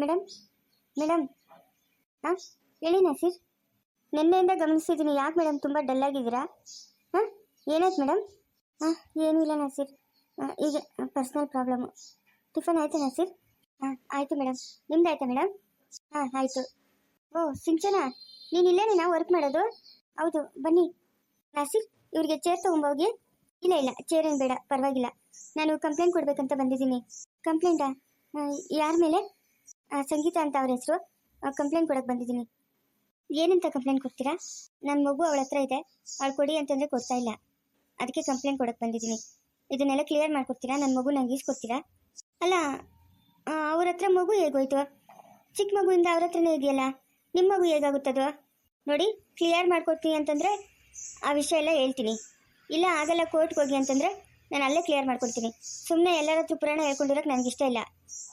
Madam madam ಹಾಂ, ಹೇಳಿ ನಸೀರ್. ನಿನ್ನೆಯಿಂದ ಗಮನಿಸಿದ್ದೀನಿ. ಯಾಕೆ ಮೇಡಮ್ ತುಂಬ ಡಲ್ ಆಗಿದ್ದೀರಾ? ಹಾಂ, ಏನಾಯ್ತು ಮೇಡಮ್ ಹಾಂ, ಏನೂ ಇಲ್ಲ ನಸೀರ್. ಈಗ ಪರ್ಸ್ನಲ್ ಪ್ರಾಬ್ಲಮ್ಮು ಟಿಫನ್ ಆಯಿತು ನಸೀರ್? ಹಾಂ, ಆಯಿತು ಮೇಡಮ್ ನಿಮ್ದು ಆಯಿತಾ ಮೇಡಮ್ ಹಾಂ, ಆಯಿತು. ಓ, ಸಿಂಚನಾ, ನೀನು ಇಲ್ಲೇನೇ ನಾವು ವರ್ಕ್ ಮಾಡೋದು? ಹೌದು, ಬನ್ನಿ. ನಸೀರ್, ಇವ್ರಿಗೆ ಚೇರ್ ತೊಗೊಂಬೋಗಿ ಇಲ್ಲ ಇಲ್ಲ ಚೇರ್ ಏನು ಬೇಡ, ಪರವಾಗಿಲ್ಲ. ನಾನು ಕಂಪ್ಲೇಂಟ್ ಕೊಡಬೇಕಂತ ಬಂದಿದ್ದೀನಿ. ಕಂಪ್ಲೇಂಟಾ ಯಾರ ಮೇಲೆ? ಸಂಗೀತ ಅಂತ ಅವ್ರ ಹೆಸರು. ಕಂಪ್ಲೇಂಟ್ ಕೊಡಕ್ಕೆ ಬಂದಿದ್ದೀನಿ. ಏನಂತ ಕಂಪ್ಲೇಂಟ್ ಕೊಡ್ತೀರಾ? ನನ್ನ ಮಗು ಅವಳ ಹತ್ರ ಇದೆ. ಅವಳು ಕೊಡಿ ಅಂತಂದರೆ ಕೊಡ್ತಾ ಇಲ್ಲ. ಅದಕ್ಕೆ ಕಂಪ್ಲೇಂಟ್ ಕೊಡಕ್ಕೆ ಬಂದಿದ್ದೀನಿ. ಇದನ್ನೆಲ್ಲ ಕ್ಲಿಯರ್ ಮಾಡ್ಕೊಡ್ತೀರಾ? ನನ್ನ ಮಗು ನಂಗೆ ಈಸ್ಕೊಡ್ತೀರಾ ಅಲ್ಲ ಅವ್ರ ಹತ್ರ ಮಗು ಹೇಗೋಯ್ತು? ಚಿಕ್ಕ ಮಗುವಿಂದ ಅವ್ರ ಹತ್ರನೇ ಇದೆಯಲ್ಲ ನಿಮ್ಮ ಮಗು ಹೇಗಾಗುತ್ತದೋ ನೋಡಿ ಕ್ಲಿಯರ್ ಮಾಡ್ಕೊಡ್ತೀನಿ ಅಂತಂದರೆ ಆ ವಿಷಯ ಎಲ್ಲ ಹೇಳ್ತೀನಿ. ಇಲ್ಲ, ಆಗಲ್ಲ ಕೋರ್ಟ್ಗೆ ಹೋಗಿ ಅಂತಂದರೆ ನಾನು ಅಲ್ಲೇ ಕ್ಲಿಯರ್ ಮಾಡ್ಕೊಡ್ತೀನಿ. ಸುಮ್ಮನೆ ಎಲ್ಲರ ಹತ್ರ ಪುರಾಣ ಹೇಳ್ಕೊಂಡಿರೋಕೆ ನನಗಿಷ್ಟ ಇಲ್ಲ.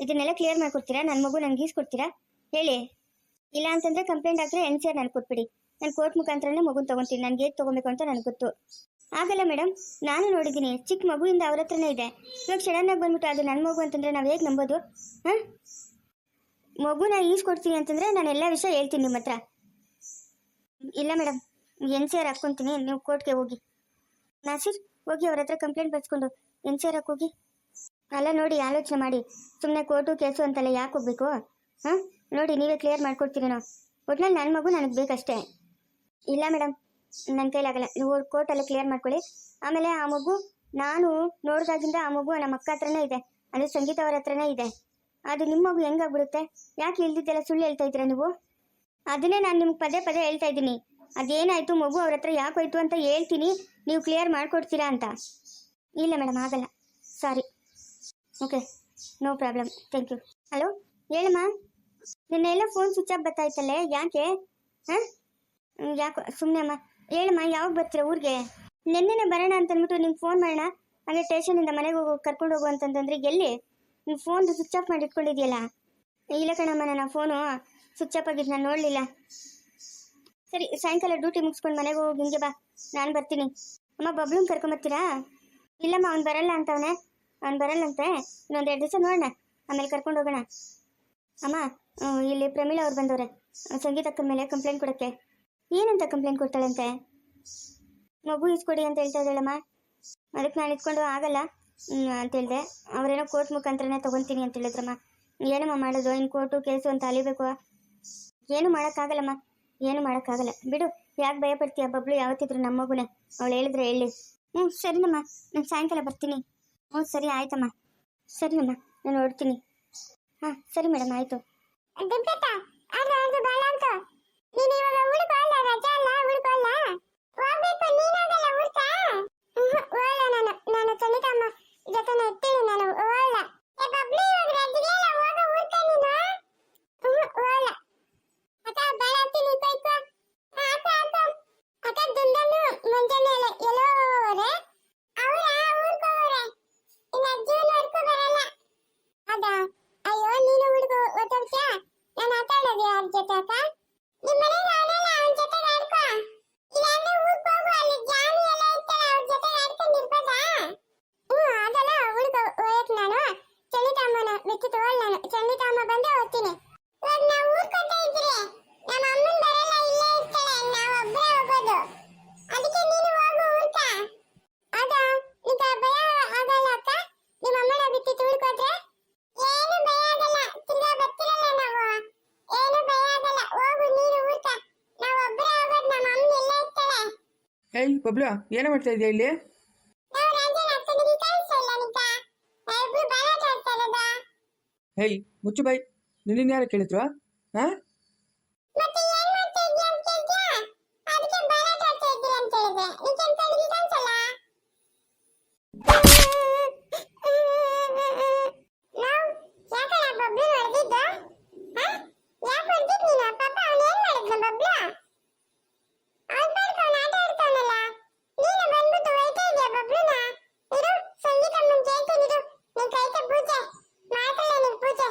ಇದನ್ನೆಲ್ಲ ಕ್ಲಿಯರ್ ಮಾಡ್ಕೊಡ್ತೀರಾ? ನನ್ನ ಮಗು ನನಗೆ ಈಸ್ಕೊಡ್ತೀರಾ ಹೇಳಿ. ಇಲ್ಲ ಅಂತಂದ್ರೆ ಕಂಪ್ಲೇಂಟ್ ಹಾಕಿದ್ರೆ ಎನ್ ಸಿ ಆರ್ ನನಗೆ ಕೊಟ್ಬಿಡಿ. ನಾನು ಕೋರ್ಟ್ ಮುಖಾಂತರನೇ ಮಗುನ ತೊಗೊತೀನಿ. ನನಗೆ ಏದು ತೊಗೊಬೇಕು ಅಂತ ನನಗೆ ಗೊತ್ತು. ಆಗಲ್ಲ ಮೇಡಮ್ ನಾನು ನೋಡಿದ್ದೀನಿ. ಚಿಕ್ಕ ಮಗುವಿಂದ ಅವ್ರ ಹತ್ರನೇ ಇದೆ. ಇವಾಗ ಸಡನ್ನಾಗಿ ಬಂದ್ಬಿಟ್ಟು ಅದು ನನ್ನ ಮಗು ಅಂತಂದರೆ ನಾವು ಹೇಗೆ ನಂಬೋದು? ಹಾಂ? ಮಗುನ ಈಸ್ಕೊಡ್ತೀನಿ ಅಂತಂದರೆ ನಾನು ಎಲ್ಲ ವಿಷಯ ಹೇಳ್ತೀನಿ ನಿಮ್ಮ ಹತ್ರ. ಇಲ್ಲ ಮೇಡಮ್ ಎನ್ ಸಿ ಆರ್ ಹಾಕ್ಕೊತೀನಿ. ನೀವು ಕೋರ್ಟ್ಗೆ ಹೋಗಿ. ನಾಸಿರ್, ಹೋಗಿ ಅವ್ರ ಹತ್ರ ಕಂಪ್ಲೇಂಟ್ ಬರ್ಸ್ಕೊಂಡು ಎನ್ ಸಿ ಆರ್ ಹೋಗಿ. ಅಲ್ಲ ನೋಡಿ, ಆಲೋಚನೆ ಮಾಡಿ. ಸುಮ್ಮನೆ ಕೋರ್ಟು ಕೇಸು ಅಂತೆಲ್ಲ ಯಾಕೆ ಹೋಗ್ಬೇಕು? ಹಾಂ? ನೋಡಿ, ನೀವೇ ಕ್ಲಿಯರ್ ಮಾಡ್ಕೊಡ್ತೀರೇನೋ ಒಟ್ನಲ್ಲಿ ನನ್ನ ಮಗು ನನಗೆ ಬೇಕಷ್ಟೇ. ಇಲ್ಲ ಮೇಡಮ್ ನನ್ನ ಕೈಲಾಗಲ್ಲ. ನೀವು ಕೋರ್ಟಲ್ಲೇ ಕ್ಲಿಯರ್ ಮಾಡ್ಕೊಳ್ಳಿ. ಆಮೇಲೆ ಆ ಮಗು, ನಾನು ನೋಡಿದಾಗಿಂದ ಆ ಮಗು ನಮ್ಮ ಅಕ್ಕ ಹತ್ರನೇ ಇದೆ. ಅಂದರೆ ಸಂಗೀತ ಅವ್ರ ಹತ್ರನೇ ಇದೆ. ಅದು ನಿಮ್ಮ ಮಗು ಹೆಂಗಾಗ್ಬಿಡುತ್ತೆ? ಯಾಕೆ ಇಲ್ದಿದ್ದೆಲ್ಲ ಸುಳ್ಳು ಹೇಳ್ತಾ ಇದ್ದೀರಾ ನೀವು? ಅದನ್ನೇ ನಾನು ನಿಮ್ಗೆ ಪದೇ ಪದೇ ಹೇಳ್ತಾ ಇದ್ದೀನಿ. ಅದೇನಾಯಿತು ಮಗು ಅವ್ರ ಹತ್ರ ಯಾಕೆ ಹೋಯ್ತು ಅಂತ ಹೇಳ್ತೀನಿ. ನೀವು ಕ್ಲಿಯರ್ ಮಾಡಿಕೊಡ್ತೀರಾ ಅಂತ. ಇಲ್ಲ ಮೇಡಮ್ ಆಗಲ್ಲ. Sorry okay, no problem. Thank you. Hello, ಹೇಳಮ್ಮ. ನಿನ್ನೆಲ್ಲ ಫೋನ್ ಸ್ವಿಚ್ ಆಫ್ ಬರ್ತಾಯ್ತಲ್ಲೇ, ಯಾಕೆ? ಹಾಂ? ಯಾಕೋ ಸುಮ್ಮನೆ ಅಮ್ಮ. ಹೇಳಮ್ಮ, ಯಾವಾಗ ಬರ್ತೀರ ಊರಿಗೆ? ನಿನ್ನೆ ಬರೋಣ ಅಂತ ಅಂದ್ಬಿಟ್ಟು ನಿಮ್ಗೆ ಫೋನ್ ಮಾಡೋಣ. ಹಾಗೆ ಸ್ಟೇಷನಿಂದ ಮನೆಗೆ ಹೋಗಿ, ಕರ್ಕೊಂಡು ಹೋಗು ಅಂತಂತಂದ್ರೆ ಎಲ್ಲಿ? ನೀವು ಫೋನ್ ಸ್ವಿಚ್ ಆಫ್ ಮಾಡಿ ಇಟ್ಕೊಂಡಿದ್ಯಲ್ಲ ಇಲ್ಲ ಕಣಮ್ಮ ನನ್ನ ಫೋನು ಸ್ವಿಚ್ ಆಫ್ ಆಗಿದ್ದು ನಾನು ನೋಡಲಿಲ್ಲ. ಸರಿ, ಸಾಯಂಕಾಲ ಡ್ಯೂಟಿ ಮುಗಿಸ್ಕೊಂಡು ಮನೆಗೆ ಹೋಗಿ, ಹಿಂಗೆ ಬಾ. ನಾನು ಬರ್ತೀನಿ. ಅಮ್ಮ, ಬಬ್ಲೂನ್ ಕರ್ಕೊಂಬರ್ತೀರಾ ಇಲ್ಲಮ್ಮ, ಅವ್ನು ಬರಲ್ಲ ಅಂತವನೆ. ಅವ್ನು ಬರಲ್ಲಂತೆ. ಇನ್ನೊಂದು ಎರಡು ದಿವಸ ನೋಡೋಣ. ಆಮೇಲೆ ಕರ್ಕೊಂಡು ಹೋಗೋಣ. ಅಮ್ಮ ಇಲ್ಲಿ ಪ್ರಮೀಳ ಅವ್ರು ಬಂದವ್ರೆ. ಸಂಗೀತಕ್ಕ ಮೇಲೆ ಕಂಪ್ಲೇಂಟ್ ಕೊಡೋಕ್ಕೆ. ಏನಂತ ಕಂಪ್ಲೇಂಟ್ ಕೊಡ್ತಾಳಂತೆ? ಮಗು ಇಸ್ಕೊಡಿ ಅಂತ ಹೇಳ್ತಾ ಇದ್ದಾಳಮ್ಮ. ಅದಕ್ಕೆ ನಾನು ಇಟ್ಕೊಂಡು ಆಗಲ್ಲ ಅಂತ ಹೇಳಿದೆ. ಅವರೇನೋ ಕೋರ್ಟ್ ಮುಖಾಂತರನೇ ತೊಗೊತೀನಿ ಅಂತ ಹೇಳಿದ್ರಮ್ಮ. ಏನಮ್ಮ ಮಾಡೋದು? ಇನ್ನು ಕೋರ್ಟು ಕೇಸು ಅಂತ ಅಲಿಬೇಕು ಏನು ಮಾಡೋಕ್ಕಾಗಲ್ಲಮ್ಮ. ಏನು ಮಾಡೋಕ್ಕಾಗಲ್ಲ. ಬಿಡು, ಯಾಕೆ ಭಯ ಪಡ್ತೀಯ ಬಬ್ಲು ಯಾವತ್ತಿದ್ರು ನಮ್ಮ ಮಗುನೇ. ಅವಳು ಹೇಳಿದ್ರೆ ಹೇಳಿ. ಹ್ಞೂ ಸರಿನಮ್ಮ. ನಾನು ಸಾಯಂಕಾಲ ಬರ್ತೀನಿ. ಹ್ಞೂ, ಸರಿ, ಆಯ್ತಮ್ಮ. ಸರಿನಮ್ಮ ನಾನು ನೋಡ್ತೀನಿ ಹಾಂ, ಸರಿ, ಮೇಡಮ್, ಆಯಿತು. ದಿಬ್ಬೆಟ್ಟ ಅದು ಅದು ಬಾಳ ಅಂತ. ನೀನು ಇವಾಗ ಉಳ್ಕೊಳ್ಳ ರಜಾ ಅಲ್ಲ ಉಳ್ಕೊಳ್ಳ ಹೋಗ್ಬೇಕು ನೀನಾಗಲ್ಲ ಊರ್ಕ ಓಳ ನಾನು ನಾನು ಸಂಗೀತಮ್ಮ ಜೊತೆನೆ ಇರ್ತೀನಿ ನಾನು ಓಳ ಏ ಬಬ್ಲಿ ಇವಾಗ ರಜೆಗೆ ಎಲ್ಲ ಹೋಗೋ ಊರ್ಕ ನೀನು ಓಳ ಅಕ್ಕ ಬಾಳ ಅಂತೀನಿ ಕೈಕೋ ಆಕ ಆಕ ಅಕ್ಕ ದುಂಡನು ಮುಂಜಾನೆ ಎಲ್ಲ ಎಲ್ಲೋ ಹೋಗೋರೆ ಅವರ ಊರ್ಕೋರೆ ಇನ್ನು ಜೂನ್ವರೆಗೂ ಬರಲ್ಲ ಅದಾ ಅಯ್ಯೋ ನೀನು ಹುಡುಗ ಓದೋದ್ಯಾ ನಾನು ಆಟ ಆಡೋದು ಯಾರ ಜೊತೆ ಅಕ್ಕ ನಿಮ್ಮ ಮನೆಗೆ ಅವನಲ್ಲ ಅವನ ಜೊತೆ ಆಡ್ಕೋ ಇಲ್ಲಾಂದ್ರೆ ಊರ್ಗ್ ಹೋಗು ಅಲ್ಲಿ ಜಾನು ಎಲ್ಲ ಇರ್ತಾಳೆ ಅವ್ರ ಜೊತೆ ಆಡ್ಕೊಂಡಿರ್ಬೋದಾ ಹ್ಞೂ ಅದಲ್ಲ ಹುಡುಗ ಹೋಯಕ್ ನಾನು ಚಂದಿತಮ್ಮನ ಬಿಟ್ಟು ತಗೊಳ್ ಅಮ್ಮ ಚಂದಿತಮ್ಮ ಬಂದೆ ಓದ್ತೀನಿ ಇವಾಗ ನಾವು ಊರ್ಕೊಂತ ಇದ್ರಿ ನಮ್ಮ ಅಮ್ಮನ ಬರಲ್ಲ, ಇಲ್ಲೇ ಇರ್ತಾಳೆ. ನಾವು ಹೋಗೋದು. ಅದಕ್ಕೆ ನೀನು ಹೋಗು ಊರ್ಕ. ನಿಮ್ಮ ಅಮ್ಮನ ಬಿಟ್ಟು ತುಳ್ಕೋದ್ರೆ ಏನು ಭಯ ಆಗಲ್ಲ. ತಿರ್ಗಾ ಬರ್ತಿರಲ್ಲ ನಾವು. ಏನು ಭಯ ಆಗಲ್ಲ. ಹೋಗು ನೀನು ಊರ್ಕ. ನಾವು ಒಬ್ಬರೇ ಹೋಗೋದು. ನಮ್ಮ ಅಮ್ಮ ಎಲ್ಲ ಇರ್ತಾಳೆ. ಏಯ್, ಬಬ್ಲು, ಏನು ಮಾಡ್ತಾ ಇದೆಯಾ ಇಲ್ಲಿ? ಹೇಯ್ ಮುಚ್ಚು ಬೈ ನಿನ್ನ ಯಾರು ಕೇಳಿದ್ರು ಹಾಂ ಮತ್ತೆ ಏನ್ ಮಾಡ್ತಾ ಇದ್ಯಾ ಅಂತ ಕೇಳ್ದ್ಯಾ ಅದಕ್ಕೆ ಬರಾಟ ಆಡ್ತಾ ಇದ್ದೀರ ಅಂತ ಹೇಳಿದೆ ನಿಕ್ಕೇನ್ ಕಣ್ಣಿಗೆ ಕಾಣಿಸಲ್ಲ ನಾವು ಯಾಕಣ್ಣ ಬಬ್ಲು ಹೊಡೆದಿದ್ದು ಯಾಕೆ ಹೊಡೆದಿದ್ ನೀನು ಪಾಪ ಅವನು ಏನ್ ಮಾಡಿದ್ನ ಬಬ್ಲು ಅವ್ನ್ ಪಾಡ್ಕ ಅವ್ನ್ ಆಟ ಆಡ್ತಾನಲ್ಲ ನೀನು ಬಂದ್ಬಿಟ್ಟು ಒಯ್ತಾ ಇದೀಯ ಬಬ್ಲುನ ಇರು ಸಂಗೀತಮ್ಮನ್ ಕೇಳ್ತೀನಿ ಇರು ನಿನ್ ಕೈತೆ ಪೂಜೆ ಮಾತಲ್ಲ ನಿನ್ ಪೂಜೆ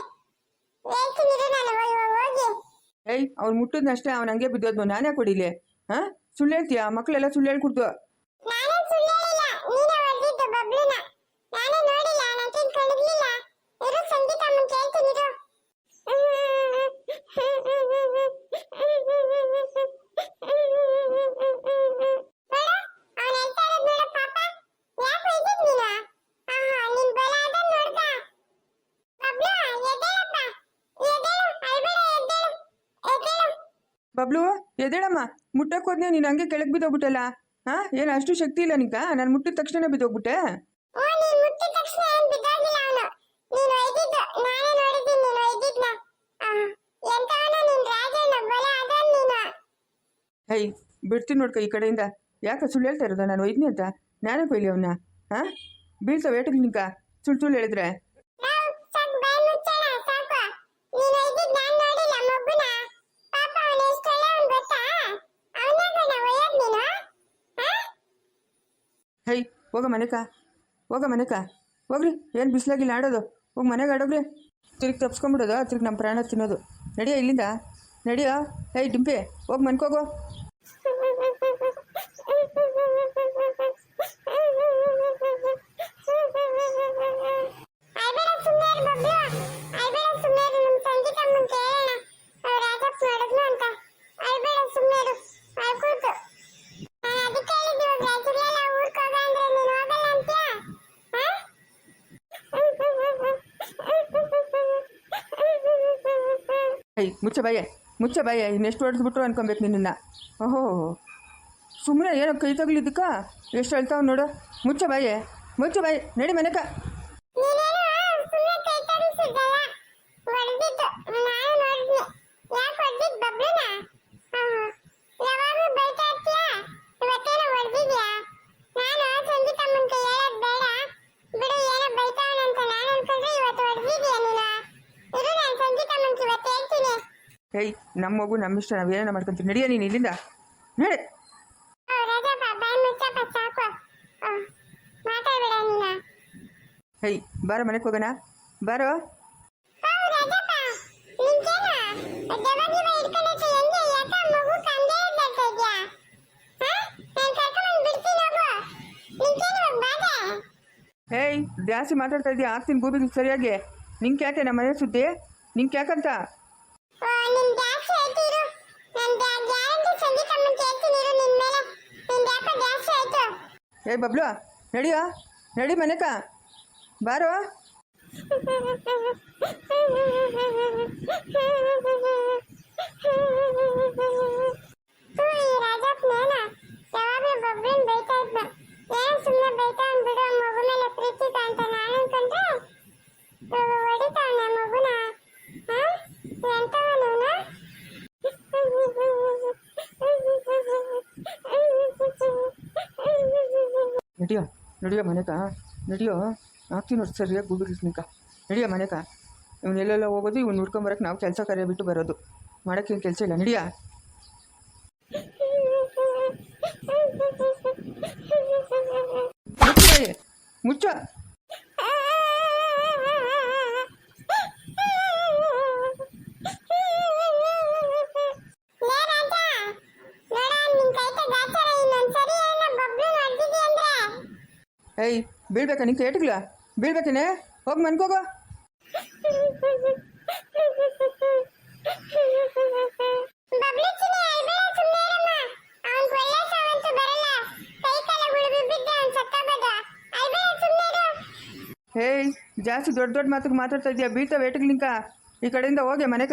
ಹೇಳ್ತೀನಿ ಇರು ನಾನು ಹೋಗಿ ಹೋಗಿ ಅವ್ನು ಮುಟ್ಟಿದ್ನಷ್ಟೇ ಅವ್ನು ಹಂಗೆ ಬಿದ್ದೋದ್ನು. ನಾನೇ ಕೊಡಿಲಿ ಹಾಂ? ಸುಳ್ಳು ಹೇಳ್ತೀಯಾ? ಮಕ್ಕಳೆಲ್ಲ ಸುಳ್ಳು ಹೇಳ್ಕೊಡ್ತು ನಾನೇ ಸುಳ್ಳು ಹೇಳಿಲ್ಲ ನೀನೇ ಹೊಡೆದಿದ್ದು ಬಬ್ಲುನ ನಾನೇ ನೋಡಿಲ್ಲ ನನಗೆ ಕಣಗ್ಲಿಲ್ಲ ಇರು ಸಂಗೀತ ಅಮ್ಮನ್ ಕೇಳ್ತೀನಿ ಇರು ಬಬ್ಲು ಎದೇಳಮ್ಮ ಮುಟ್ಟಕ್ಕೆ ಹೋದ್ನೆ ನೀನು ಹಂಗೆ ಕೆಳಗೆ ಬಿದ್ದೋಗ್ಬಿಟ್ಟಲ್ಲ? ಹಾ ಏನು ಅಷ್ಟು ಶಕ್ತಿ ಇಲ್ಲ ನಿಂಕ ನಾನು ಮುಟ್ಟಿದ ತಕ್ಷಣ ಬಿದ್ದೋಗ್ಬಿಟ್ಟೆ ಹೈ ಬಿಡ್ತೀನಿ ನೋಡ್ಕ ಈ ಕಡೆಯಿಂದ. ಯಾಕೆ ಸುಳ್ಳು ಹೇಳ್ತಾ ಇರೋದ? ನಾನು ಒಯ್ದಿನಿ ಅಂತ. ನಾನೇ ಕೊಯ್ಲಿ ಅವನ್ನ ಹಾಂ ಬೀಳ್ತಾವ ಏಟಿಗೆ ನಿಂಕ ಸುಳ್ಳು ಸುಳ್ಳು ಹೇಳಿದ್ರೆ ನಾವು ಸಾಕು ಬಾಯಿ ಮುಚ್ಚೋಣ ಸಾಕು ನೀನು ಒಯ್ದಿದ್ ನಾನ್ ನೋಡಿಲ್ಲ ಮಬ್ಬನ ಪಾಪ ಅವನು ಎಷ್ಟು ಒಳ್ಳೆಯವನು ಗೊತ್ತಾ ಅವನಾಗ ಒಯ್ಯೋದ್ ನೀನು ಹಾ ಹೈ ಹೋಗ ಮನೆಕ ಹೋಗ ಮನೆಕ. ಹೋಗ್ರಿ, ಏನು ಬಿಸಿಲಾಗಿಲ್ಲ, ಆಡೋದು. ಹೋಗಿ ಮನೆಗೆ ಆಡೋಗ್ರಿ ತಿರುಗಿ ತಪ್ಸ್ಕೊಂಬಿಡೋದು, ತಿರುಗಿ ನಮ್ಮ ಪ್ರಾಣ ತಿನ್ನೋದು. ನಡಿಯೋ ಇಲ್ಲಿಂದ? ನಡಿಯೋ? ಏಯ್, ಡಿಂಪಿ, ಹೋಗಿ ಮನ್ಕೋಗೋ. ಮುಚ್ಚ ಬಾಯೆ ಮುಚ್ಚ ಬಾಯೆ ಇನ್ನೆಷ್ಟು ಹೊಡೆದ್ಬಿಟ್ರು ಅನ್ಕೊಬೇಕು ನಿನ್ನನ್ನು. ಓಹೋ ಸುಮ್ಮನೆ ಏನೋ ಕೈ ತಗಲಿದ್ದಕ್ಕ? ಎಷ್ಟು ಹೇಳ್ತಾವ್ ನೋಡು. ಮುಚ್ಚ ಬಾಯೆ, ಮುಚ್ಚ ಬಾಯಿ, ನಡಿ ಮನೆಕ ಯಾವಾಗಲೂ ಬೈತಾ ಇರ್ತೀಯ ಇವತ್ತೇನೋ ಹೊಡೆದಿದ್ಯಾ ನಾನು ಸಂಗೀತಮ್ಮನ್ ಕೈ ಹೇಳೋದ್ ಬೇಡ ಬಿಡು ಏನೋ ಬೈತಾವನಂತ ನಾನು ಅನ್ಕೊಂಡ್ರೆ ಇವತ್ತು ಹೊಡೆದಿದ್ಯಾ ನೀನು ಇರು ನಾನು ಸಂಗೀತಮ್ಮನ್ಗೆ ಇವತ್ತು ಹೇಳ್ತೀನಿ ಹೇಯ್ ನಮ್ಮ ಮಗು ನಮ್ಮ ಇಷ್ಟ ನಾವು ಏನೇನೋ ಮಾಡ್ಕೊಂತೀವಿ. ನಡಿಯ ನೀನು ಇಲ್ಲಿಂದ? ನಡೆ. ಹೇಯ್ ಬಾರ ಮನೆಗೆ ಹೋಗೋಣ. ಬಾರೋ. ಹೇಯ್ ಜಾಸ್ತಿ ಮಾತಾಡ್ತಾ ಇದೀಯ? ಆಗ್ತೀನಿ ಗೂಬಿಗೆ ಸರಿಯಾಗಿ. ನಿಂಗೆ ಯಾಕೆ ನಮ್ಮ ಮನೆ ಸುದ್ದಿ. ನಿಂಗೆ ಯಾಕಂತ ಓ ನಿನ್ ಜಾಸ್ತಿ ಆಯ್ತು ಇರು ನಾನು ಗ್ಯಾರಂಟಿ ಸಂಗೀತಮ್ಮನ್ ಕೇಳ್ತೀನಿ ಇರು ನಿನ್ ಮೇಲೆ ನಿನ್ ಯಾಕೋ ಜಾಸ್ತಿ ಆಯ್ತು ಏಯ್ ಬಬ್ಲು, ನಡಿಯೋ? ನಡಿ ಮನೆಕ. ಬಾರೋ. ಬೈತಾ ಇದ್ದ ಏನ್ ಸುಮ್ಮನೆ ಬೈತಾ ಬಿಡು ಮಗು ಮೇಲೆ ಪ್ರೀತಿ ಅಂತ ನಾನು ಅನ್ಕೊಂಡ್ರೆ ನಡಿಯೋ ನಡಿಯೋ ಮನೆಕ ನಡಿಯೋ ಹಾಕ್ತೀನಿ ನೋಡಿ ಸರಿಯಾಗಿ ಗೂಬಿಗೆ ನಿಂಕ ನಡಿಯೋ ಮನೆಕ ಇವನ್ನ ಎಲ್ಲೆಲ್ಲ ಹೋಗೋದು, ಇವ್ನು ಹುಡ್ಕೊಂಬರಕ್ಕೆ ನಾವು ಕೆಲಸ ಕಾರ್ಯ ಬಿಟ್ಟು ಬರೋದು. ಮಾಡೋಕ್ಕೇನು ಕೆಲಸ ಇಲ್ಲ. ನಡಿಯಾ? ಮುಚ್ಚ. ಉಳಿದು ಬೀಳ್ಬೇಕ? ಅವ್ನ್ ಸತ್ತೋಗೋದು ಬೀಳ್ಬೇಕೇನೆ ಹೋಗಿ ಮನ್ಕೋಗ ಹೇಯ್ ಜಾಸ್ತಿ ದೊಡ್ಡ ದೊಡ್ಡ ಮಾತಿಗೆ ಮಾತಾಡ್ತಾ ಇದೀಯ? ಬೀಳ್ತಾವೆ ಏಟಿಗೆ ನಿಂಕ ಈ ಕಡೆಯಿಂದ ಹೋಗಿ ಮನೆಕ